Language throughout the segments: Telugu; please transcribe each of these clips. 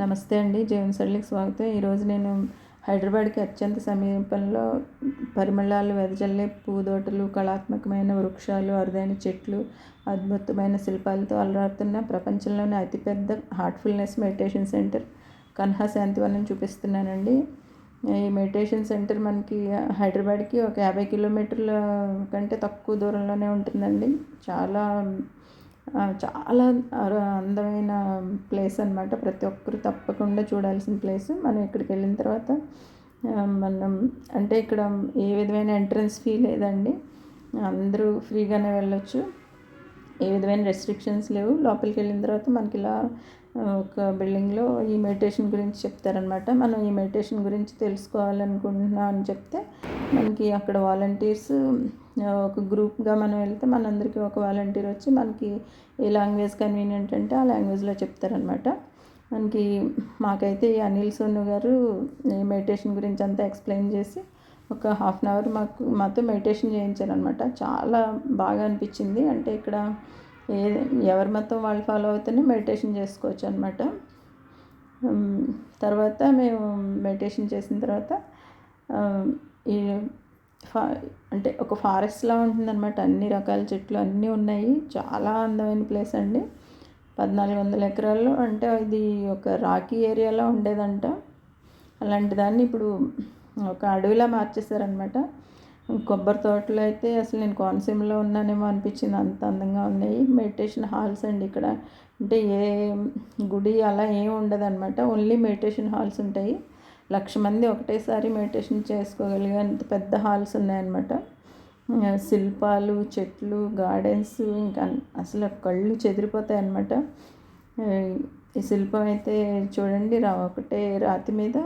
నమస్తే అండి జీవనశైలికి స్వాగతం. ఈరోజు నేను హైదరాబాద్కి అత్యంత సమీపంలో పరిమళాలు వెదజల్లే పూదోటలు కళాత్మకమైన వృక్షాలు అరుదైన చెట్లు అద్భుతమైన శిల్పాలతో అలరాడుతున్న ప్రపంచంలోనే అతిపెద్ద heartfulness meditation centre Kanha Shantivanam చూపిస్తున్నానండి. ఈ మెడిటేషన్ సెంటర్ మనకి హైదరాబాద్కి ఒక యాభై కిలోమీటర్ల కంటే తక్కువ దూరంలోనే ఉంటుందండి. చాలా చాలా అందమైన ప్లేస్ అనమాట ప్రతి ఒక్కరు తప్పకుండా చూడాల్సిన ప్లేస్. మనం ఇక్కడికి వెళ్ళిన తర్వాత మనం అంటే ఇక్కడ ఏ విధమైన ఎంట్రన్స్ ఫీ లేదండి. అందరూ ఫ్రీగానే వెళ్ళొచ్చు. ఏ విధమైన రెస్ట్రిక్షన్స్ లేవు. లోపలికి వెళ్ళిన తర్వాత మనకి ఇలా ఒక బిల్డింగ్లో ఈ మెడిటేషన్ గురించి చెప్తారనమాట మనం ఈ మెడిటేషన్ గురించి తెలుసుకోవాలనుకుంటున్నా అని చెప్తే మనకి అక్కడ వాలంటీర్స్ ఒక గ్రూప్గా మనం వెళ్తే మనందరికీ ఒక వాలంటీర్ వచ్చి మనకి ఏ లాంగ్వేజ్ కన్వీనియంట్ అంటే ఆ లాంగ్వేజ్లో చెప్తారనమాట మనకి మాకైతే ఈ అనిల్ సోను గారు ఈ మెడిటేషన్ గురించి అంతా ఎక్స్ప్లెయిన్ చేసి ఒక హాఫ్ అన్ అవర్ మాకు మాతో మెడిటేషన్ చేయించారనమాట చాలా బాగా అనిపించింది. అంటే ఇక్కడ ఏ ఎవరి మతం వాళ్ళు ఫాలో అవుతూనే మెడిటేషన్ చేసుకోవచ్చు అనమాట తర్వాత మేము మెడిటేషన్ చేసిన తర్వాత ఈ ఫా అంటే ఒక ఫారెస్ట్లా ఉంటుందన్నమాట. అన్ని రకాల చెట్లు అన్నీ ఉన్నాయి. చాలా అందమైన ప్లేస్ అండి. పద్నాలుగు వందల ఎకరాల్లో అంటే ఇది ఒక రాకీ ఏరియాలో ఉండేదంట. అలాంటి దాన్ని ఇప్పుడు ఒక అడవిలా మార్చేశారనమాట కొబ్బరి తోటలో అయితే అసలు నేను కోనసీమలో ఉన్నానేమో అనిపించింది. అంత అందంగా ఉన్నాయి. మెడిటేషన్ హాల్స్ అండి ఇక్కడ. అంటే ఏ గుడి అలా ఏం ఉండదు అనమాట ఓన్లీ మెడిటేషన్ హాల్స్ ఉంటాయి. లక్ష మంది ఒకటేసారి మెడిటేషన్ చేసుకోగలిగేంత పెద్ద హాల్స్ ఉన్నాయన్నమాట. శిల్పాలు చెట్లు గార్డెన్స్ ఇంకా అసలు కళ్ళు చెదిరిపోతాయి అన్నమాట ఈ శిల్పం అయితే చూడండి రా ఒకటే రాతి మీద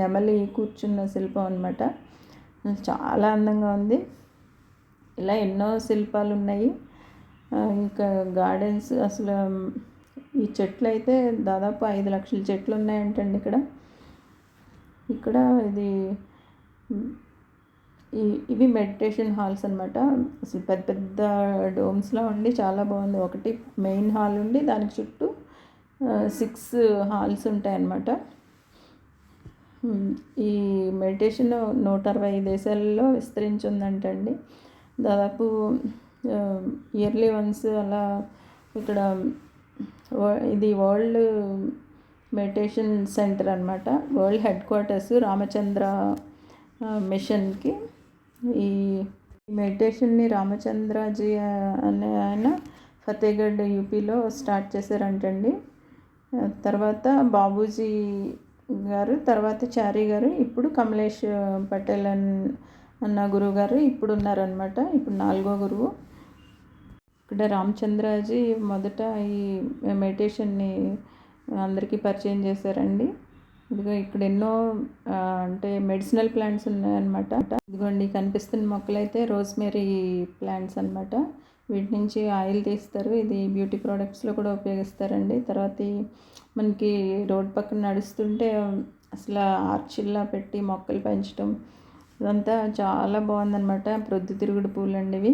నెమలి కూర్చున్న శిల్పం అనమాట చాలా అందంగా ఉంది. ఇలా ఎన్నో శిల్పాలు ఉన్నాయి. ఇంకా గార్డెన్స్ అసలు ఈ చెట్లు అయితే దాదాపు ఐదు లక్షల చెట్లు ఉన్నాయంటండి ఇక్కడ. ఇక్కడ ఇది ఇవి మెడిటేషన్ హాల్స్ అనమాట అసలు పెద్ద పెద్ద డోమ్స్లో ఉండి చాలా బాగుంది. ఒకటి మెయిన్ హాల్ ఉండి దానికి చుట్టూ సిక్స్ హాల్స్ ఉంటాయన్నమాట. ఈ మెడిటేషన్ నూట అరవై దేశాలలో విస్తరించి ఉందంటండి దాదాపు ఇయర్లీ వన్స్ అలా ఇక్కడ ఇది వరల్డ్ మెడిటేషన్ సెంటర్ అనమాట వరల్డ్ హెడ్ క్వార్టర్స్ రామచంద్ర మిషన్కి. ఈ మెడిటేషన్ని రామచంద్రజీ అనే ఆయన ఫతేగఢ్ యూపీలో స్టార్ట్ చేశారంటండి. తర్వాత బాబూజీ గారు తర్వాత చారీ గారు ఇప్పుడు కమలేష్ పటేల్ అన్న గురువు గారు ఇప్పుడు ఉన్నారనమాట ఇప్పుడు నాలుగో గురువు. ఇక్కడ రామచంద్రజీ మొదట ఈ మెడిటేషన్ని అందరికీ పరిచయం చేశారండి. ఇదిగో ఇక్కడ ఎన్నో అంటే మెడిసినల్ ప్లాంట్స్ ఉన్నాయన్నమాట. ఇదిగోండి కనిపిస్తున్న మొక్కలైతే రోజ్మేరీ ప్లాంట్స్ అనమాట వీటి నుంచి ఆయిల్ తీస్తారు. ఇది బ్యూటీ ప్రోడక్ట్స్లో కూడా ఉపయోగిస్తారండి. తర్వాత మనకి రోడ్ పక్కన నడుస్తుంటే అసలు ఆర్చిల్లా పెట్టి మొక్కలు పెంచడం ఇదంతా చాలా బాగుందన్నమాట. ప్రొద్దుతిరుగుడు పూలు అండి ఇవి.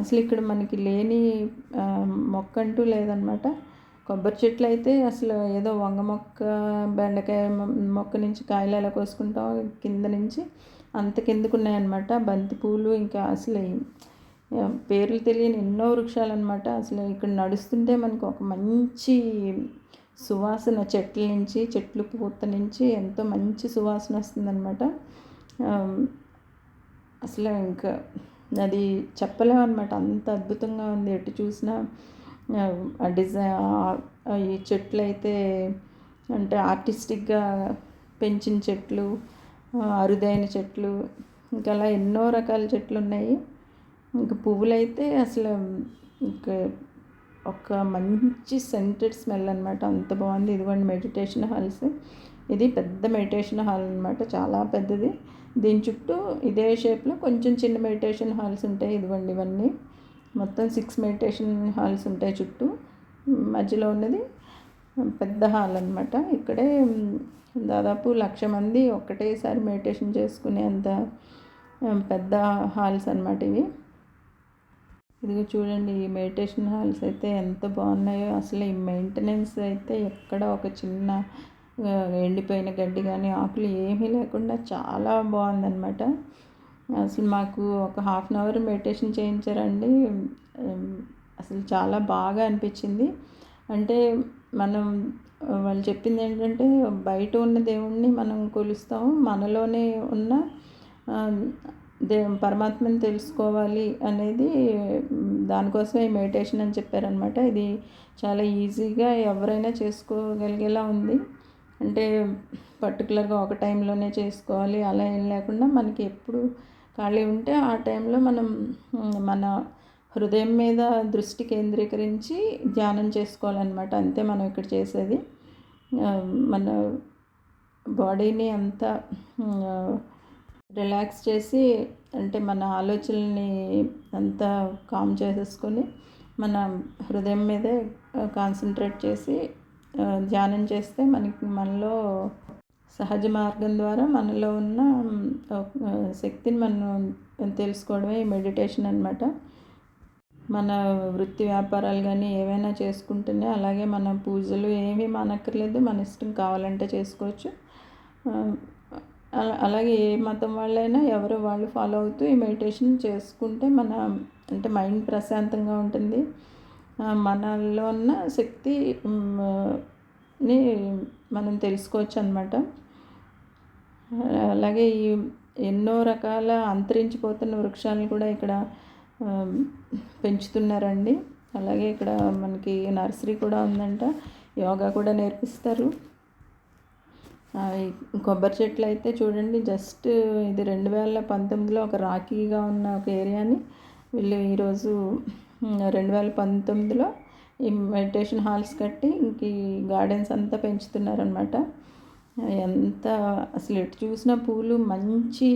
అసలు ఇక్కడ మనకి లేని మొక్క అంటూ లేదనమాట కొబ్బరి చెట్లు అయితే అసలు ఏదో వంగ మొక్క బెండకాయ మొక్క నుంచి కాయలు ఎలా కోసుకుంటాం కింద నుంచి అంత కిందకు ఉన్నాయన్నమాట బంతి పూలు ఇంకా అసలు పేర్లు తెలియని ఎన్నో వృక్షాలు అనమాట అసలు ఇక్కడ నడుస్తుంటే మనకు ఒక మంచి సువాసన చెట్ల నుంచి చెట్లు పూత నుంచి ఎంతో మంచి సువాసన వస్తుందన్నమాట. అసలు ఇంకా అది చెప్పలేమన్నమాట. అంత అద్భుతంగా ఉంది. ఎటు చూసినా డిజై ఈ చెట్లు అయితే అంటే ఆర్టిస్టిక్గా పెంచిన చెట్లు అరుదైన చెట్లు ఇంకా అలా ఎన్నో రకాల చెట్లు ఉన్నాయి ఇంకా పువ్వులు అయితే అసలు ఇంకా ఒక మంచి సెంటెడ్ స్మెల్ అనమాట అంత బాగుంది. ఇదిగోండి మెడిటేషన్ హాల్స్ ఇది పెద్ద మెడిటేషన్ హాల్ అనమాట చాలా పెద్దది. దీని చుట్టూ ఇదే షేప్లో కొంచెం చిన్న మెడిటేషన్ హాల్స్ ఉంటాయి. ఇదిగోండి ఇవన్నీ. మొత్తం సిక్స్ మెడిటేషన్ హాల్స్ ఉంటాయి చుట్టూ. మధ్యలో ఉన్నది పెద్ద హాల్ అనమాట ఇక్కడే దాదాపు లక్ష మంది ఒక్కటేసారి మెడిటేషన్ చేసుకునేంత పెద్ద హాల్స్ అనమాట ఇవి. ఇదిగో చూడండి ఈ మెడిటేషన్ హాల్స్ అయితే ఎంత బాగున్నాయో. అసలు ఈ మెయింటెనెన్స్ అయితే ఎక్కడ ఒక చిన్న ఎండిపోయిన గడ్డి కానీ ఆకులు ఏమీ లేకుండా చాలా బాగుందన్నమాట. అసలు మాకు ఒక హాఫ్ అన్ అవర్ మెడిటేషన్ చేయించారండి. అసలు చాలా బాగా అనిపించింది. అంటే మనం వాళ్ళు చెప్పింది ఏంటంటే బయట ఉన్న దేవుణ్ణి మనం కొలుస్తాము. మనలోనే ఉన్న దే పరమాత్మని తెలుసుకోవాలి అనేది దానికోసం దానికోసమే ఈ మెడిటేషన్ అని చెప్పారనమాట ఇది చాలా ఈజీగా ఎవరైనా చేసుకోగలిగేలా ఉంది. అంటే పర్టికులర్గా ఒక టైంలోనే చేసుకోవాలి. అలా ఏం లేకుండా మనకి ఎప్పుడు ఖాళీ ఉంటే ఆ టైంలో మనం మన హృదయం మీద దృష్టి కేంద్రీకరించి ధ్యానం చేసుకోవాలన్నమాట. అంతే మనం ఇక్కడ చేసేది. మన బాడీని అంతా రిలాక్స్ చేసి అంటే మన ఆలోచనల్ని అంతా కామ్ చేసేసుకొని మన హృదయం మీదే కాన్సన్ట్రేట్ చేసి ధ్యానం చేస్తే మనకి మనలో సహజ మార్గం ద్వారా మనలో ఉన్న శక్తిని మనం తెలుసుకోవడమే ఈ మెడిటేషన్ అనమాట మన వృత్తి వ్యాపారాలు కానీ ఏవైనా చేసుకుంటేనే అలాగే మన పూజలు ఏమీ మనక్కర్లేదు మన ఇష్టం కావాలంటే చేసుకోవచ్చు. అలాగే ఏ మతం వాళ్ళైనా ఎవరు వాళ్ళు ఫాలో అవుతూ ఈ మెడిటేషన్ చేసుకుంటే మన అంటే మైండ్ ప్రశాంతంగా ఉంటుంది. మనలో ఉన్న శక్తిని మనం తెలుసుకోవచ్చు అనమాట అలాగే ఈ ఎన్నో రకాల అంతరించిపోతున్న వృక్షాలను కూడా ఇక్కడ పెంచుతున్నారండి. అలాగే ఇక్కడ మనకి నర్సరీ కూడా ఉందంట. యోగా కూడా నేర్పిస్తారు. కొబ్బరి చెట్లు అయితే చూడండి జస్ట్ ఇది రెండు వేల పంతొమ్మిదిలో ఒక రాఖీగా ఉన్న ఒక ఏరియాని వీళ్ళు ఈరోజు రెండు వేల పంతొమ్మిదిలో ఈ మెడిటేషన్ హాల్స్ కట్టి ఇంక ఈ గార్డెన్స్ అంతా పెంచుతున్నారనమాట ఎంత అసలు ఎటు చూసిన పూలు మంచి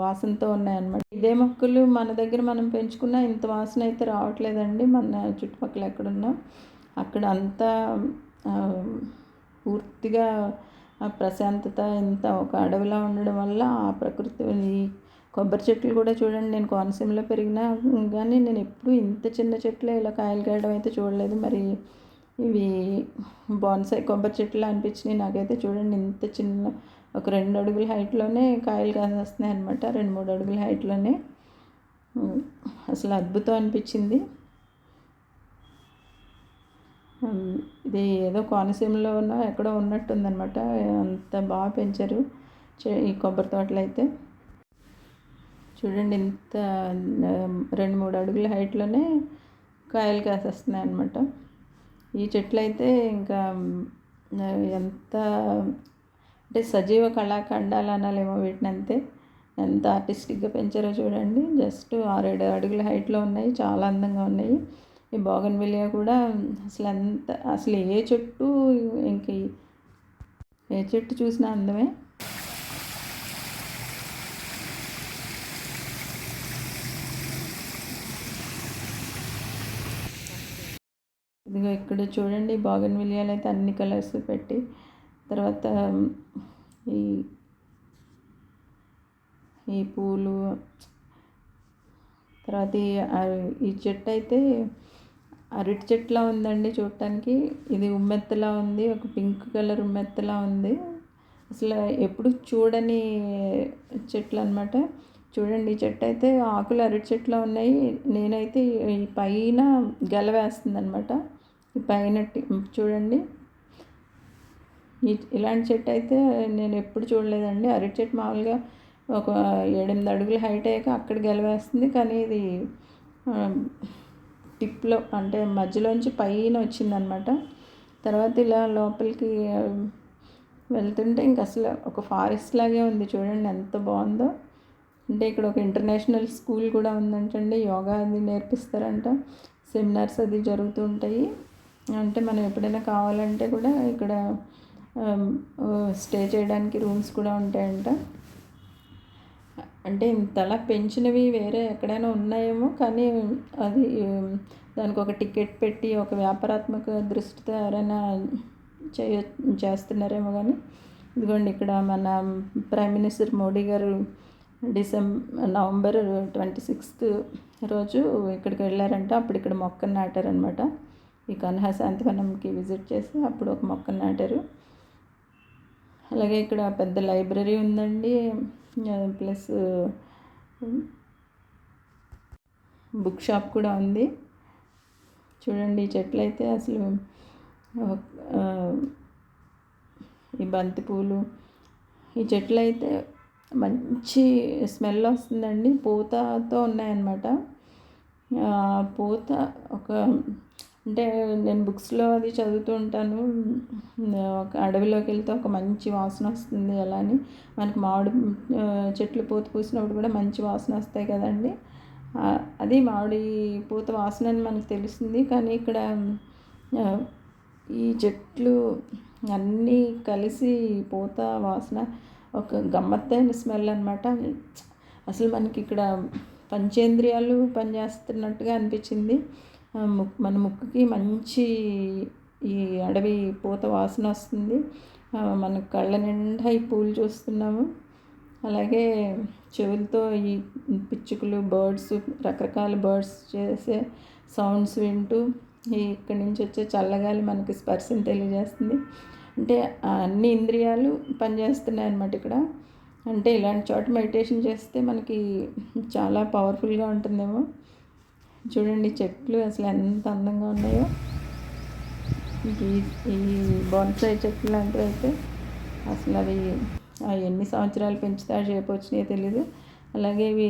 వాసనతో ఉన్నాయన్నమాట. ఇదే మొక్కలు మన దగ్గర మనం పెంచుకున్న ఇంత వాసన అయితే రావట్లేదండి. మన చుట్టుపక్కల ఎక్కడున్నా అక్కడ అంతా పూర్తిగా ప్రశాంతత ఇంత ఒక అడవిలా ఉండడం వల్ల ఆ ప్రకృతి కొబ్బరి చెట్లు కూడా చూడండి నేను కోనసీమలో పెరిగినా కానీ నేను ఎప్పుడూ ఇంత చిన్న చెట్లు ఇలా కాయలు కాయడం అయితే చూడలేదు. మరి ఇవి బాన్సాయి కొబ్బరి చెట్లు అనిపించినాయి నాకైతే. చూడండి ఇంత చిన్న ఒక రెండు అడుగుల హైట్లోనే కాయలు కాసేస్తున్నాయి అనమాట రెండు మూడు అడుగుల హైట్లోనే. అసలు అద్భుతం అనిపించింది. ఇది ఏదో కోనసీమలో ఉన్న ఎక్కడో ఉన్నట్టుందనమాట అంత బాగా పెంచారు ఈ కొబ్బరి తోటలు అయితే. చూడండి ఇంత రెండు మూడు అడుగుల హైట్లోనే కాయలు కాసేస్తున్నాయి అనమాట ఈ చెట్లు అయితే ఇంకా ఎంత అంటే సజీవ కళాఖండాలు అనాలేమో వీటిని అంతే. ఎంత ఆర్టిస్టిక్గా పెంచారో చూడండి. జస్ట్ ఆరేడు అడుగుల హైట్లో ఉన్నాయి. చాలా అందంగా ఉన్నాయి. ఈ బోగన్ విలియా కూడా అసలు ఎంత అసలు ఏ చెట్టు ఇంక ఏ చెట్టు చూసినా అందమే. ఇదిగో ఇక్కడ చూడండి బాగన్ విలియాలు అయితే అన్ని కలర్స్ పెట్టి. తర్వాత ఈ ఈ పూలు తర్వాత ఈ చెట్టు అయితే అరటి చెట్టులా ఉందండి చూడటానికి. ఇది ఉమ్మెత్తలా ఉంది ఒక పింక్ కలర్ ఉమ్మెత్తలా ఉంది. అసలు ఎప్పుడు చూడని చెట్లు అనమాట చూడండి ఈ చెట్టు అయితే ఆకులు అరటి చెట్టులో ఉన్నాయి. నేనైతే ఈ పైన గెల వేస్తుంది అనమాట పైన చూడండి. ఇలాంటి చెట్టు అయితే నేను ఎప్పుడు చూడలేదండి. అరటి చెట్టు మామూలుగా ఒక ఏడెనిమిది అడుగులు హైట్ అయ్యాక అక్కడ గెలవేస్తుంది. కానీ ఇది టిప్లో అంటే మధ్యలోంచి పైన వచ్చిందనమాట. తర్వాత ఇలా లోపలికి వెళ్తుంటే ఇంక అసలు ఒక ఫారెస్ట్ లాగే ఉంది. చూడండి ఎంత బాగుందో. అంటే ఇక్కడ ఒక ఇంటర్నేషనల్ స్కూల్ కూడా ఉందంటండి. యోగా అది నేర్పిస్తారంట. సెమినార్స్ అది జరుగుతూ ఉంటాయి. అంటే మనం ఎప్పుడైనా కావాలంటే కూడా ఇక్కడ um, స్టే చేయడానికి రూమ్స్ కూడా ఉంటాయంట. అంటే ఇంతలా పెంచినవి వేరే ఎక్కడైనా ఉన్నాయేమో కానీ అది um, దానికి ఒక టికెట్ పెట్టి ఒక వ్యాపారాత్మక దృష్టితో ఎవరైనా చేయ చేస్తున్నారేమో కానీ ఇదిగోండి ఇక్కడ మన ప్రైమ్ మినిస్టర్ మోడీ గారు డిసెంబర్ నవంబర్ ట్వంటీ సిక్స్త్ రోజు ఇక్కడికి వెళ్ళారంట. అప్పుడు ఇక్కడ మొక్కను నాటారనమాట ఈ కన్హా శాంతివనంకి విజిట్ చేసి అప్పుడు ఒక మొక్క నాటారు. అలాగే ఇక్కడ పెద్ద లైబ్రరీ ఉందండి. ప్లస్ బుక్ షాప్ కూడా ఉంది. చూడండి ఈ చెట్లు అయితే అసలు ఈ బంతి పూలు ఈ చెట్లు అయితే మంచి స్మెల్ వస్తుందండి. పూతతో ఉన్నాయన్నమాట. పూత ఒక అంటే నేను బుక్స్లో అది చదువుతూ ఉంటాను. ఒక అడవిలోకి వెళ్తే ఒక మంచి వాసన వస్తుంది అలా అని. మనకి మామిడి చెట్లు పూత పూసినప్పుడు కూడా మంచి వాసన వస్తాయి కదండి. అది మామిడి పూత వాసన అని మనకు తెలుస్తుంది. కానీ ఇక్కడ ఈ చెట్లు అన్నీ కలిసి పూత వాసన ఒక గమ్మత్తైన స్మెల్ అనమాట అసలు మనకి ఇక్కడ పంచేంద్రియాలు పనిచేస్తున్నట్టుగా అనిపించింది. మన ముక్కుకి మంచి ఈ అడవి పూత వాసన వస్తుంది. మన కళ్ళ నిండా ఈ పూలు చూస్తున్నాము. అలాగే చెవులతో ఈ పిచ్చుకలు బర్డ్స్ రకరకాల బర్డ్స్ చేసే సౌండ్స్ వింటూ ఇక్కడి నుంచి వచ్చే చల్లగాలి మనకి స్పర్శను తెలియజేస్తుంది. అంటే అన్ని ఇంద్రియాలు పనిచేస్తున్నాయి అన్నమాట ఇక్కడ. అంటే ఇలాంటి చోట మెడిటేషన్ చేస్తే మనకి చాలా పవర్ఫుల్గా ఉంటుందేమో. చూడండి చెట్లు అసలు ఎంత అందంగా ఉన్నాయో. ఈ ఈ బోన్సాయి చెట్లు లాంటివి అయితే అసలు అవి ఎన్ని సంవత్సరాలు పెంచుతాడు షేప్ వచ్చినాయో తెలీదు. అలాగే ఇవి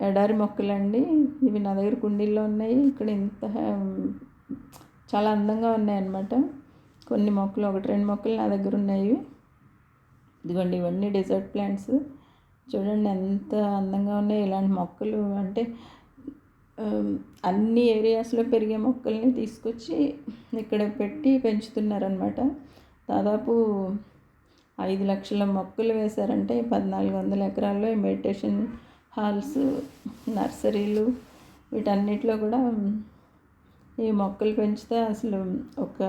ఎడారి మొక్కలండి. ఇవి నా దగ్గర కుండీల్లో ఉన్నాయి. ఇక్కడ ఇంత చాలా అందంగా ఉన్నాయి అన్నమాట కొన్ని మొక్కలు ఒకటి రెండు మొక్కలు నా దగ్గర ఉన్నాయి. ఇదిగోండి ఇవన్నీ డెజర్ట్ ప్లాంట్స్. చూడండి ఎంత అందంగా ఉన్నాయి. ఇలాంటి మొక్కలు అంటే అన్ని ఏరియాస్లో పెరిగే మొక్కల్ని తీసుకొచ్చి ఇక్కడ పెట్టి పెంచుతున్నారనమాట దాదాపు ఐదు లక్షల మొక్కలు వేశారంటే పద్నాలుగు వందల ఎకరాల్లో మెడిటేషన్ హాల్స్ నర్సరీలు వీటన్నిటిలో కూడా ఈ మొక్కలు పెంచితే అసలు ఒక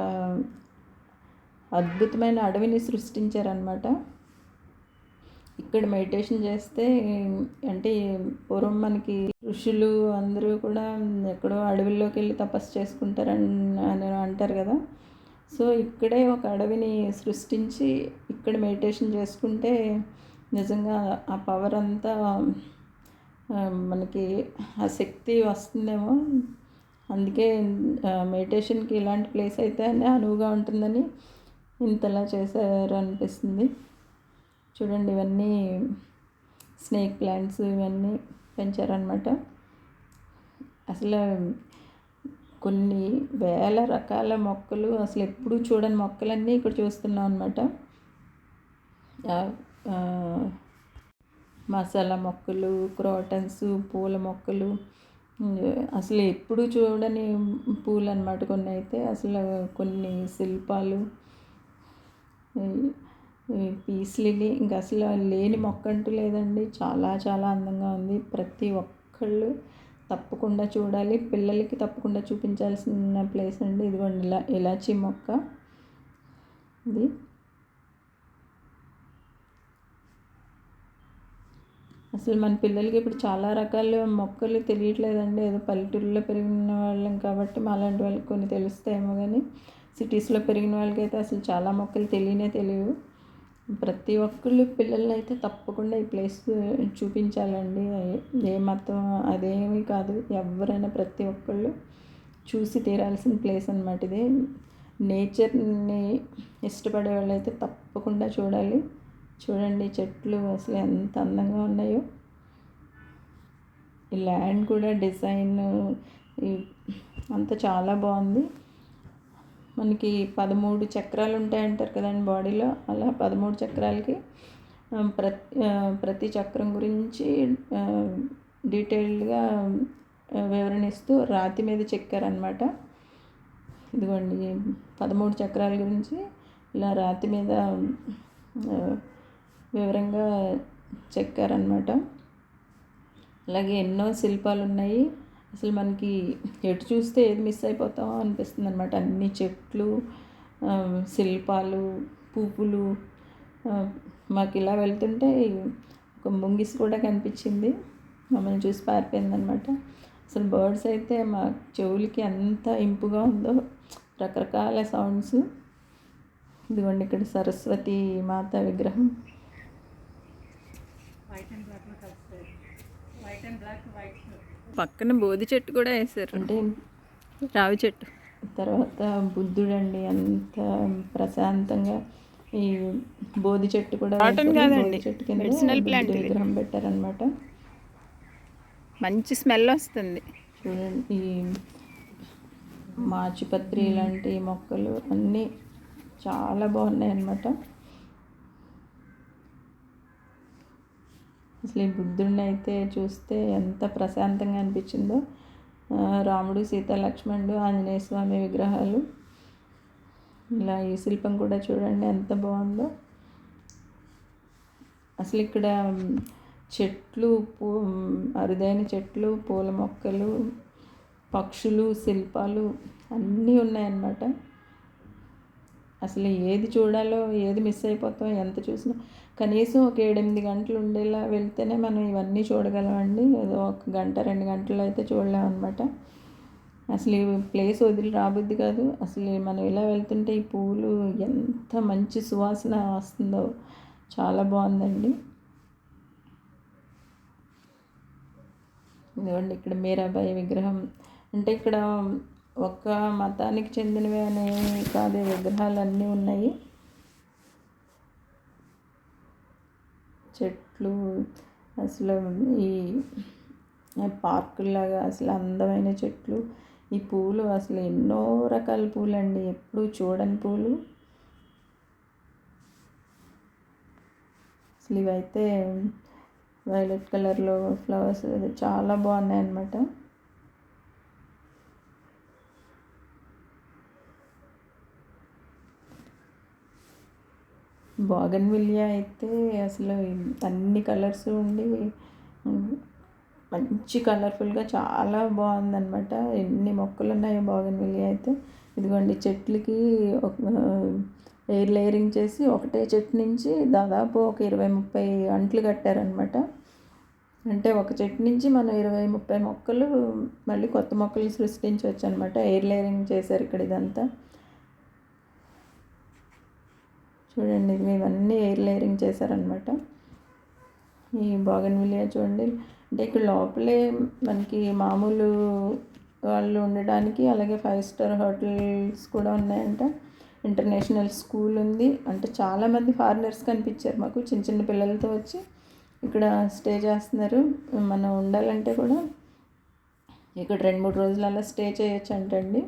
అద్భుతమైన అడవిని సృష్టించారనమాట ఇక్కడ మెడిటేషన్ చేస్తే అంటే పూర్వం మనకి ఋషులు అందరూ కూడా ఎక్కడో అడవిలోకి వెళ్ళి తపస్సు చేసుకుంటారని అని అంటారు కదా. సో ఇక్కడే ఒక అడవిని సృష్టించి ఇక్కడ మెడిటేషన్ చేసుకుంటే నిజంగా ఆ పవర్ అంతా మనకి ఆ శక్తి వస్తుందేమో. అందుకే మెడిటేషన్కి ఇలాంటి ప్లేస్ అయితే అనువుగా ఉంటుందని ఇంతలా చేశారనిపిస్తుంది. చూడండి ఇవన్నీ స్నేక్ ప్లాంట్స్ ఇవన్నీ పెంచారనమాట అసలు కొన్ని వేల రకాల మొక్కలు అసలు ఎప్పుడూ చూడని మొక్కలన్నీ ఇక్కడ చూస్తున్నాం అనమాట మసాలా మొక్కలు క్రోటన్స్ పూల మొక్కలు అసలు ఎప్పుడు చూడని పూలు అనమాట కొన్ని అయితే. అసలు కొన్ని శిల్పాలు పీస్ లిల్లీ ఇంకా అసలు లేని మొక్క అంటూ లేదండి. చాలా చాలా అందంగా ఉంది. ప్రతి ఒక్కళ్ళు తప్పకుండా చూడాలి. పిల్లలకి తప్పకుండా చూపించాల్సిన ప్లేస్ అండి. ఇదిగోండి ఇలా ఇలాచీ మొక్క. ఇది. అసలు మన పిల్లలకి ఇప్పుడు చాలా రకాల మొక్కలు తెలియట్లేదండి. ఏదో పల్లెటూరులో పెరిగిన వాళ్ళం కాబట్టి మా అలాంటి వాళ్ళకి కొన్ని తెలుస్తాయేమో కానీ సిటీస్లో పెరిగిన వాళ్ళకైతే అసలు చాలా మొక్కలు తెలియనే తెలియవు. ప్రతి ఒక్కళ్ళు పిల్లల్ని అయితే తప్పకుండా ఈ ప్లేస్ చూపించాలండి. ఏ మతం అదేమీ కాదు ఎవరైనా ప్రతి ఒక్కళ్ళు చూసి తీరాల్సిన ప్లేస్ అనమాట ఇది. నేచర్ని ఇష్టపడే వాళ్ళైతే తప్పకుండా చూడాలి. చూడండి చెట్లు అసలు ఎంత అందంగా ఉన్నాయో. ఈ ల్యాండ్ కూడా డిజైన్ అంతా చాలా బాగుంది. మనకి పదమూడు చక్రాలు ఉంటాయంటారు కదండి బాడీలో. అలా పదమూడు చక్రాలకి ప్రతి ప్రతి చక్రం గురించి డీటెయిల్డ్గా వివరణిస్తూ రాతి మీద చెక్కారనమాట ఇదిగోండి పదమూడు చక్రాల గురించి ఇలా రాతి మీద వివరంగా చెక్కారనమాట అలాగే ఎన్నో శిల్పాలు ఉన్నాయి అసలు మనకి ఎటు చూస్తే ఏది మిస్ అయిపోతామో అనిపిస్తుంది అనమాట అన్ని చెట్లు శిల్పాలు పువ్వులు మాకు ఇలా వెళ్తుంటే ఒక ముంగిస్ కూడా కనిపించింది. మమ్మల్ని చూసి పారిపోయిందనమాట అసలు బర్డ్స్ అయితే మా చెవులకి ఎంత ఇంపుగా ఉందో రకరకాల సౌండ్స్ ఇదిగోండి ఇక్కడ సరస్వతి మాత విగ్రహం. White and white and white పక్కన బోధి చెట్టు కూడా వేశారు అంటే రావి చెట్టు. తర్వాత బుద్ధుడండి అంత ప్రశాంతంగా ఈ బోధి చెట్టు కూడా చెట్టు కింద బుద్ధుడి. విగ్రహం పెట్టారనమాట మంచి స్మెల్ వస్తుంది. చూడండి ఈ మాచిపత్రి లాంటి మొక్కలు అన్నీ చాలా బాగున్నాయి అన్నమాట అసలు ఈ బుద్ధుడిని అయితే చూస్తే ఎంత ప్రశాంతంగా అనిపించిందో. రాముడు సీత లక్ష్మణుడు ఆంజనేయ స్వామి విగ్రహాలు. ఇలా ఈ శిల్పం కూడా చూడండి ఎంత బాగుందో. అసలు ఇక్కడ చెట్లు పూ అరుదైన చెట్లు పూల మొక్కలు పక్షులు శిల్పాలు అన్నీ ఉన్నాయన్నమాట. అసలు ఏది చూడాలో ఏది మిస్ అయిపోతాం ఎంత చూసినా కనీసం ఒక ఏడెనిమిది గంటలు ఉండేలా వెళ్తేనే మనం ఇవన్నీ చూడగలమండి. ఏదో ఒక గంట రెండు గంటలు అయితే చూడలేం అనమాట అసలు ఈ ప్లేస్ వదిలి రాబుద్ది కాదు. అసలు మనం ఇలా వెళ్తుంటే ఈ పూలు ఎంత మంచి సువాసన వస్తుందో. చాలా బాగుందండి. ఇదిగోండి ఇక్కడ మీరాబాయి విగ్రహం. అంటే ఇక్కడ ఒక్క మతానికి చెందినవి అనేవి కాదు విగ్రహాలు అన్నీ ఉన్నాయి. చెట్లు అసలు ఈ పార్కులాగా అసలు అందమైన చెట్లు ఈ పూలు అసలు ఎన్నో రకాల పూలు అండి ఎప్పుడు చూడని పూలు. అసలు ఇవైతే వైలెట్ కలర్లో ఫ్లవర్స్ చాలా బాగున్నాయి అన్నమాట బాగన్ అయితే అసలు అన్ని కలర్స్ ఉండి మంచి కలర్ఫుల్గా చాలా బాగుందన్నమాట. ఎన్ని మొక్కలు ఉన్నాయో బాగన్ అయితే. ఇదిగోండి చెట్లకి ఒక ఎయిర్ లేయరింగ్ చేసి ఒకటే చెట్టు నుంచి దాదాపు ఒక ఇరవై ముప్పై అంట్లు కట్టారనమాట అంటే ఒక చెట్టు నుంచి మనం ఇరవై ముప్పై మొక్కలు మళ్ళీ కొత్త మొక్కలు సృష్టించవచ్చు అనమాట ఎయిర్ లేయరింగ్ చేశారు ఇక్కడ ఇదంతా. చూడండి ఇవన్నీ ఎయిర్ లేయరింగ్ చేశారనమాట ఈ బాగన్ విలియా చూడండి. అంటే ఇక్కడ లోపలే మనకి మామూలు వాళ్ళు ఉండడానికి అలాగే ఫైవ్ స్టార్ హోటల్స్ కూడా ఉన్నాయంట. ఇంటర్నేషనల్ స్కూల్ ఉంది. అంటే చాలామంది ఫారినర్స్ కనిపించారు మాకు చిన్న చిన్న పిల్లలతో వచ్చి ఇక్కడ స్టే చేస్తున్నారు. మనం ఉండాలంటే కూడా ఇక్కడ రెండు మూడు రోజులు అలా స్టే చేయొచ్చు అంటండి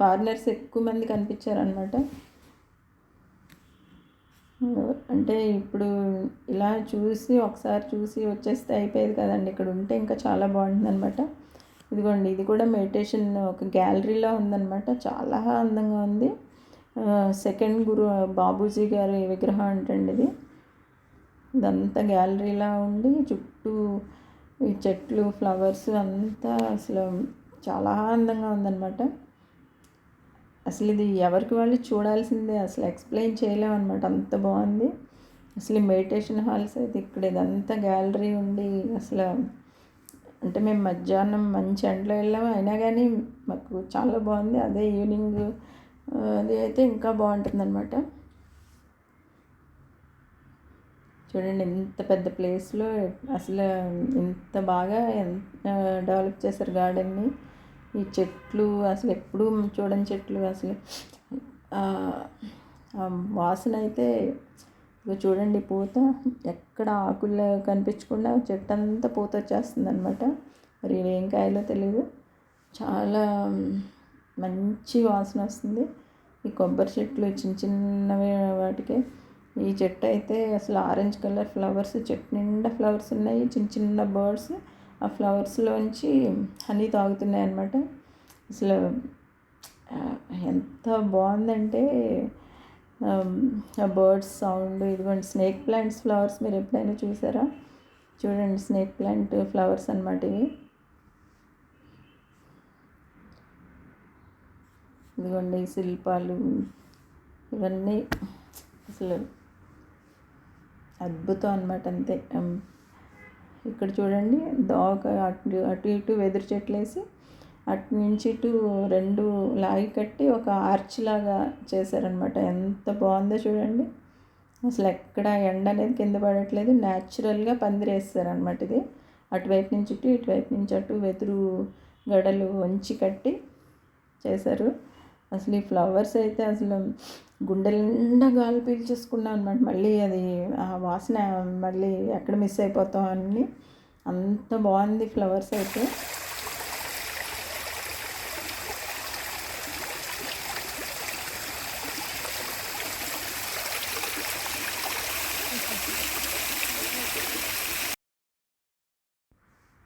ఫారినర్స్ ఎక్కువ మంది కనిపించారు అనమాట అంటే ఇప్పుడు ఇలా చూసి ఒకసారి చూసి వచ్చేస్తే అయిపోయేది కదండి. ఇక్కడ ఉంటే ఇంకా చాలా బాగుంటుంది అనమాట ఇదిగోండి ఇది కూడా మెడిటేషన్ ఒక గ్యాలరీలో ఉందన్నమాట. చాలా అందంగా ఉంది. సెకండ్ గురు బాబూజీ గారి విగ్రహం అంటండి ఇది. ఇదంతా గ్యాలరీలా ఉండి చుట్టూ ఈ చెట్లు ఫ్లవర్స్ అంతా అసలు చాలా అందంగా ఉందన్నమాట. అసలు ఇది ఎవరికి వాళ్ళు చూడాల్సిందే అసలు ఎక్స్ప్లెయిన్ చేయలేమన్నమాట. అంత బాగుంది. అసలు మెడిటేషన్ హాల్స్ అయితే ఇక్కడ ఇదంతా గ్యాలరీ ఉండి అసలు అంటే మేము మధ్యాహ్నం మంచి ఎండలో వెళ్ళాము. అయినా కానీ మాకు చాలా బాగుంది. అదే ఈవినింగ్ అది అయితే ఇంకా బాగుంటుందన్నమాట. చూడండి ఎంత పెద్ద ప్లేస్లో అసలు ఇంత బాగా ఎంత డెవలప్ చేశారు గార్డెన్ని. ఈ చెట్లు అసలు ఎప్పుడూ చూడని చెట్లు అసలు. వాసన అయితే చూడండి పూత. ఎక్కడ ఆకులు కనిపించకుండా చెట్టు అంతా పూత వచ్చేస్తుంది అనమాట మరి ఏం కాయలో తెలియదు చాలా మంచి వాసన వస్తుంది. ఈ కొబ్బరి చెట్లు చిన్న చిన్నవి వాటికి. ఈ చెట్టు అయితే అసలు ఆరెంజ్ కలర్ ఫ్లవర్స్ చెట్టు నిండా ఫ్లవర్స్ ఉన్నాయి. చిన్న చిన్న బర్డ్స్ ఆ ఫ్లవర్స్లోంచి హనీ తాగుతున్నాయి అన్నమాట. అసలు ఎంత బాగుందంటే ఆ బర్డ్స్ సౌండ్ ఇదిగోండి స్నేక్ ప్లాంట్స్ ఫ్లవర్స్ మీరు ఎప్పుడైనా చూసారా? చూడండి స్నేక్ ప్లాంట్ ఫ్లవర్స్ అన్నమాట ఇవి. ఇదిగోండి శిల్పాలు ఇవన్నీ అసలు అద్భుతం అనమాట అంతే. ఇక్కడ చూడండి. దోక అటు అటు ఇటు వెదురు చెట్లు వేసి అటు నుంచి ఇటు రెండు లాగి కట్టి ఒక ఆర్చ్ లాగా చేశారనమాట ఎంత బాగుందో చూడండి. అసలు ఎక్కడ ఎండ అనేది కింద పడట్లేదు. న్యాచురల్గా పందిరేస్తారనమాట ఇది. అటువైపు నుంచి ఇటు ఇటువైపు నుంచి అటు వెదురు గడలు వంచి కట్టి చేశారు. అసలు ఈ ఫ్లవర్స్ అయితే అసలు గుండెల నిండా గాలి పీల్చేసుకున్నాను అనమాట మళ్ళీ అది ఆ వాసన మళ్ళీ ఎక్కడ మిస్ అయిపోతాం అని అంత బాగుంది ఫ్లవర్స్ అయితే.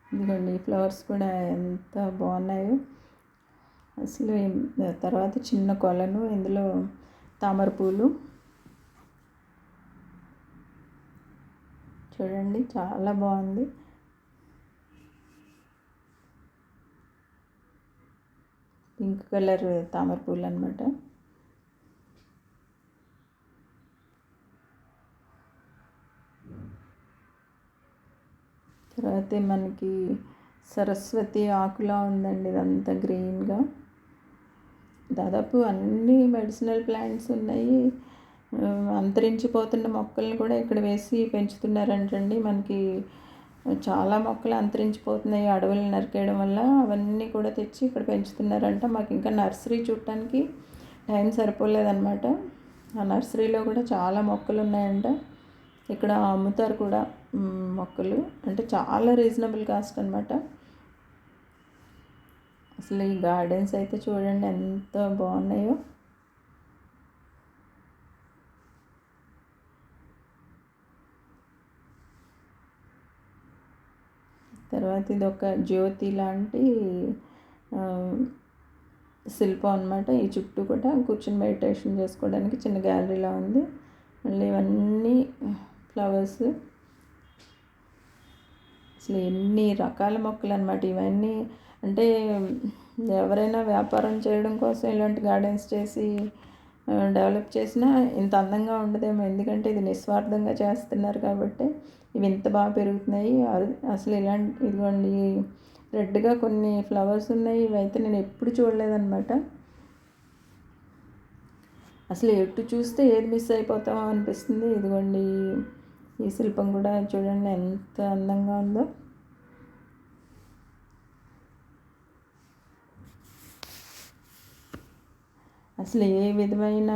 ఇదిగోండి ఈ ఫ్లవర్స్ కూడా ఎంత బాగున్నాయో. అసలు తర్వాత చిన్న కొలను ఇందులో తామర పూలు చూడండి చాలా బాగుంది. పింక్ కలర్ తామర పూలు అనమాట తర్వాత మనకి సరస్వతి ఆకులా ఉందండి ఇదంతా గ్రీన్గా దాదాపు అన్ని మెడిసినల్ ప్లాంట్స్ ఉన్నాయి. అంతరించిపోతున్న మొక్కల్ని కూడా ఇక్కడ వేసి పెంచుతున్నారంటండి. మనకి చాలా మొక్కలు అంతరించిపోతున్నాయి. అడవులు నరికేయడం వల్ల అవన్నీ కూడా తెచ్చి ఇక్కడ పెంచుతున్నారంట. మాకు ఇంకా నర్సరీ చూడటానికి టైం సరిపోలేదన్నమాట. ఆ నర్సరీలో కూడా చాలా మొక్కలు ఉన్నాయంట. ఇక్కడ అమ్ముతారు కూడా మొక్కలు. అంటే చాలా రీజనబుల్ కాస్ట్ అనమాట అసలు ఈ గార్డెన్స్ అయితే చూడండి ఎంత బాగున్నాయో. తర్వాత ఇది ఒక జ్యోతి లాంటి శిల్పం అనమాట ఈ చుట్టూ కూడా కూర్చొని మెడిటేషన్ చేసుకోవడానికి చిన్న గ్యాలరీలా ఉంది. మళ్ళీ ఇవన్నీ ఫ్లవర్స్. అసలు ఎన్ని రకాల మొక్కలు అనమాట ఇవన్నీ అంటే ఎవరైనా వ్యాపారం చేయడం కోసం ఇలాంటి గార్డెన్స్ చేసి డెవలప్ చేసినా ఇంత అందంగా ఉండదేమో. ఎందుకంటే ఇది నిస్వార్థంగా చేస్తున్నారు కాబట్టి ఇవి ఇంత బాగా పెరుగుతున్నాయి. అసలు ఇలాంటి ఇదిగోండి రెడ్గా కొన్ని ఫ్లవర్స్ ఉన్నాయి. ఇవైతే నేను ఎప్పుడు చూడలేదన్నమాట. అసలు ఎటు చూస్తే ఏది మిస్ అయిపోతామో అనిపిస్తుంది. ఇదిగోండి ఈ శిల్పం కూడా చూడండి ఎంత అందంగా ఉందో. అసలు ఏ విధమైన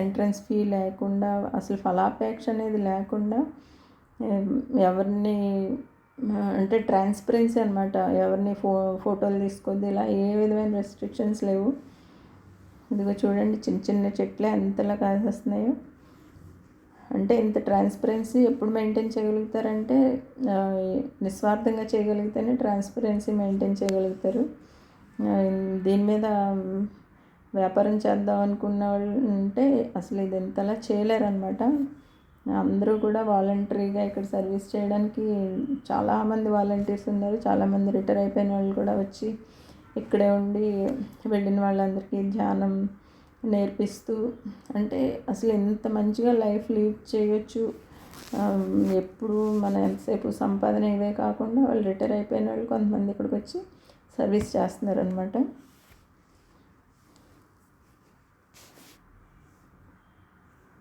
ఎంట్రన్స్ ఫీ లేకుండా అసలు ఫలాపేక్ష అనేది లేకుండా ఎవరిని అంటే ట్రాన్స్పరెన్సీ అనమాట ఎవరిని ఫో ఫోటోలు తీసుకొద్ది ఇలా ఏ విధమైన రెస్ట్రిక్షన్స్ లేవు. ఇదిగో చూడండి చిన్న చిన్న చెట్లే ఎంతలా కాసేస్తున్నాయో. అంటే ఇంత ట్రాన్స్పరెన్సీ ఎప్పుడు మెయింటైన్ చేయగలుగుతారంటే నిస్వార్థంగా చేయగలిగితేనే ట్రాన్స్పరెన్సీ మెయింటైన్ చేయగలుగుతారు. దీని మీద వ్యాపారం చేద్దాం అనుకున్న వాళ్ళు ఉంటే అసలు ఇది ఇంతలా చేయలేరనమాట అందరూ కూడా వాలంటరీగా ఇక్కడ సర్వీస్ చేయడానికి చాలామంది వాలంటీర్స్ ఉన్నారు. చాలామంది రిటైర్ అయిపోయిన వాళ్ళు కూడా వచ్చి ఇక్కడే ఉండి వెళ్ళిన వాళ్ళందరికీ ధ్యానం నేర్పిస్తూ అంటే అసలు ఎంత మంచిగా లైఫ్ లీడ్ చేయొచ్చు. ఎప్పుడు మన ఎంతసేపు సంపాదన ఇవే కాకుండా వాళ్ళు రిటైర్ అయిపోయిన వాళ్ళు కొంతమంది ఇక్కడికి వచ్చి సర్వీస్ చేస్తున్నారు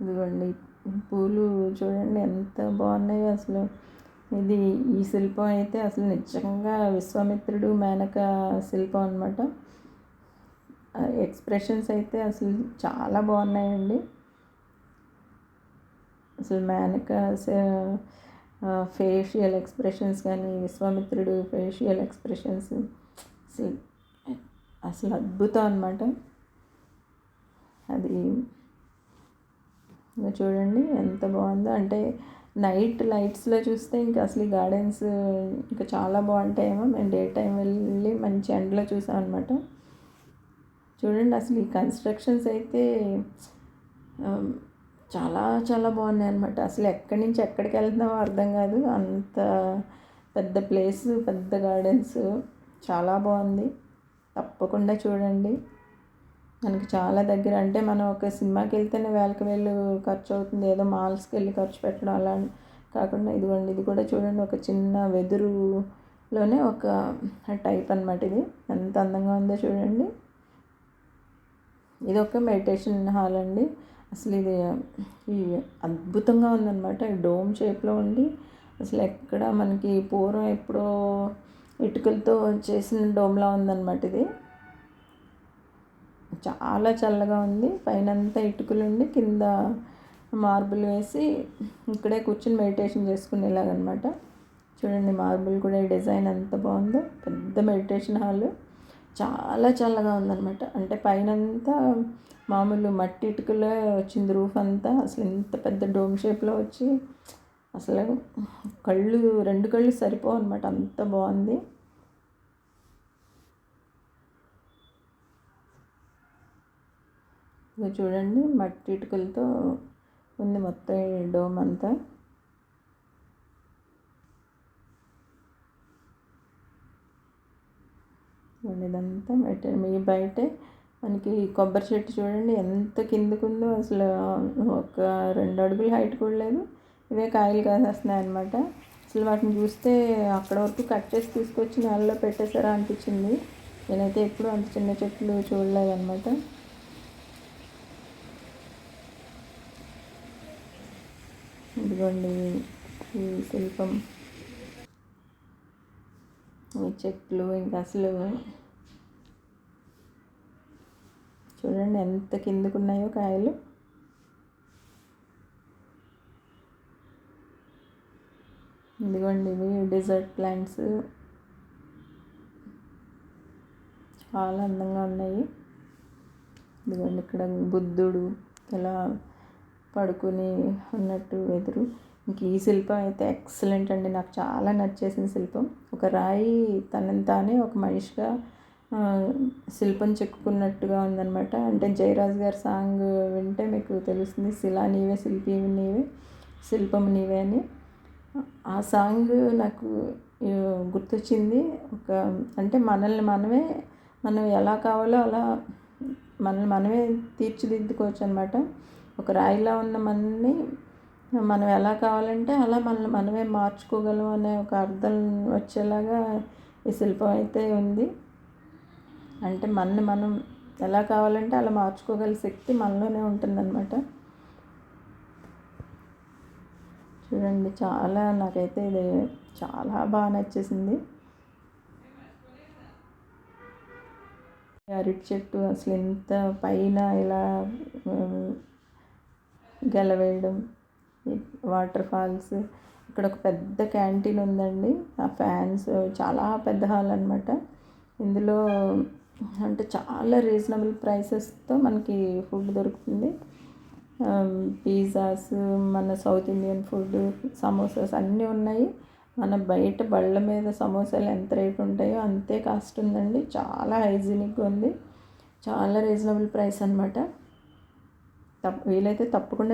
ఇదిగోండి పూలు చూడండి ఎంత బాగున్నాయో అసలు. ఇది ఈ శిల్పం అయితే అసలు నిజంగా విశ్వామిత్రుడు మేనక శిల్పం అనమాట ఎక్స్ప్రెషన్స్ అయితే అసలు చాలా బాగున్నాయండి. అసలు మేనక ఫేషియల్ ఎక్స్ప్రెషన్స్ కానీ విశ్వామిత్రుడు ఫేషియల్ ఎక్స్ప్రెషన్స్ అసలు అసలు అద్భుతం అనమాట అది చూడండి ఎంత బాగుందో. అంటే నైట్ లైట్స్లో చూస్తే ఇంకా అసలు ఈ గార్డెన్స్ ఇంకా చాలా బాగుంటాయేమో. మేము డే టైం వెళ్ళి మంచి ఎండలో చూసామన్నమాట చూడండి అసలు ఈ కన్స్ట్రక్షన్స్ అయితే చాలా చాలా బాగున్నాయి అనమాట అసలు ఎక్కడి నుంచి ఎక్కడికి వెళ్తున్నామో అర్థం కాదు. అంత పెద్ద ప్లేస్ పెద్ద గార్డెన్స్ చాలా బాగుంది. తప్పకుండా చూడండి. మనకి చాలా దగ్గర. అంటే మనం ఒక సినిమాకి వెళ్తేనే వేలకు వేలు ఖర్చు అవుతుంది. ఏదో మాల్స్కి వెళ్ళి ఖర్చు పెట్టడం అలా కాకుండా ఇదిగోండి ఇది కూడా చూడండి. ఒక చిన్న వెదురులోనే ఒక టైప్ అనమాట ఇది. ఎంత అందంగా ఉందో చూడండి. ఇది ఒక మెడిటేషన్ హాల్ అండి. అసలు ఇది ఈ అద్భుతంగా ఉందన్నమాట. ఈ డోమ్ షేప్లో ఉండి అసలు ఎక్కడ మనకి పూర్వం ఎప్పుడో ఇటుకలతో చేసిన డోమ్లా ఉందన్నమాట ఇది. చాలా చల్లగా ఉంది. పైన అంతా ఇటుకలుండి కింద మార్బుల్ వేసి ఇక్కడే కూర్చొని మెడిటేషన్ చేసుకునేలాగనమాట. చూడండి మార్బుల్ కూడా ఈ డిజైన్ ఎంత బాగుందో. పెద్ద మెడిటేషన్ హాల్. చాలా చల్లగా ఉందన్నమాట అంటే పైన అంతా మామూలు మట్టి ఇటుకలే వచ్చింది రూఫ్ అంతా. అసలు ఇంత పెద్ద డోమ్ షేప్లో వచ్చి అసలు కళ్ళు రెండు కళ్ళు సరిపోవు అనమాట అంత బాగుంది. ఇక చూడండి మట్టి ఇటుకలతో ఉంది మొత్తం డోమ్ అంతా. ఇదంతా బయట మీ బయటే మనకి కొబ్బరి చెట్టు చూడండి ఎంత కిందకుందో అసలు ఒక రెండు అడుగుల హైట్ కూడా లేదు. ఇవే కాయలు కాసేస్తున్నాయి అనమాట అసలు వాటిని చూస్తే అక్కడ వరకు కట్ చేసి తీసుకొచ్చి నెలలో పెట్టేశారా అనిపించింది. నేనైతే ఎప్పుడు అంత చిన్న చెట్లు చూడలేదన్నమాట. ఇదిగోండి ఈ శిల్పం. ఈ చెట్లు ఇంకా అసలు చూడండి ఎంత కిందకు ఉన్నాయో కాయలు. ఇదిగోండి ఇవి డిజర్ట్ ప్లాంట్స్ చాలా అందంగా ఉన్నాయి. ఇదిగోండి ఇక్కడ బుద్ధుడు ఇలా పడుకుని ఉన్నట్టు ఎదురు. ఇంక ఈ శిల్పం అయితే ఎక్సలెంట్ అండి. నాకు చాలా నచ్చేసిన శిల్పం. ఒక రాయి తనని తానే ఒక మనిషిగా శిల్పం చెక్కుకున్నట్టుగా ఉందన్నమాట. అంటే జయరాజ్ గారి సాంగ్ వింటే మీకు తెలుస్తుంది శిలా నీవే శిల్పి నీవే శిల్పం నీవే అని. ఆ సాంగ్ నాకు గుర్తొచ్చింది. ఒక అంటే మనల్ని మనమే మనం ఎలా కావాలో అలా మనల్ని మనమే తీర్చిదిద్దుకోవచ్చు అనమాట ఒక రాయిలా ఉన్న మనని మనం ఎలా కావాలంటే అలా మనల్ని మనమే మార్చుకోగలం అనే ఒక అర్థం వచ్చేలాగా ఈ శిల్పం అయితే ఉంది. అంటే మనని మనం ఎలా కావాలంటే అలా మార్చుకోగల శక్తి మనలోనే ఉంటుందన్నమాట. చూడండి చాలా నాకైతే ఇది చాలా బాగా నచ్చేసింది. అరటి చెట్టు అసలు ఎంత పైన ఇలా గెలవేయడం వాటర్ ఫాల్స్. ఇక్కడ ఒక పెద్ద క్యాంటీన్ ఉందండి. ఆ ఫ్యాన్స్ చాలా పెద్ద హాల్ అనమాట ఇందులో అంటే చాలా రీజనబుల్ ప్రైసెస్తో మనకి ఫుడ్ దొరుకుతుంది. పిజ్జాస్ మన సౌత్ ఇండియన్ ఫుడ్ సమోసాస్ అన్నీ ఉన్నాయి. మన బయట బళ్ళ మీద సమోసాలు ఎంత రేట్ ఉంటాయో అంతే కాస్ట్ ఉందండి. చాలా హైజీనిక్గా ఉంది. చాలా రీజనబుల్ ప్రైస్ అనమాట తప్ప వీలైతే తప్పకుండా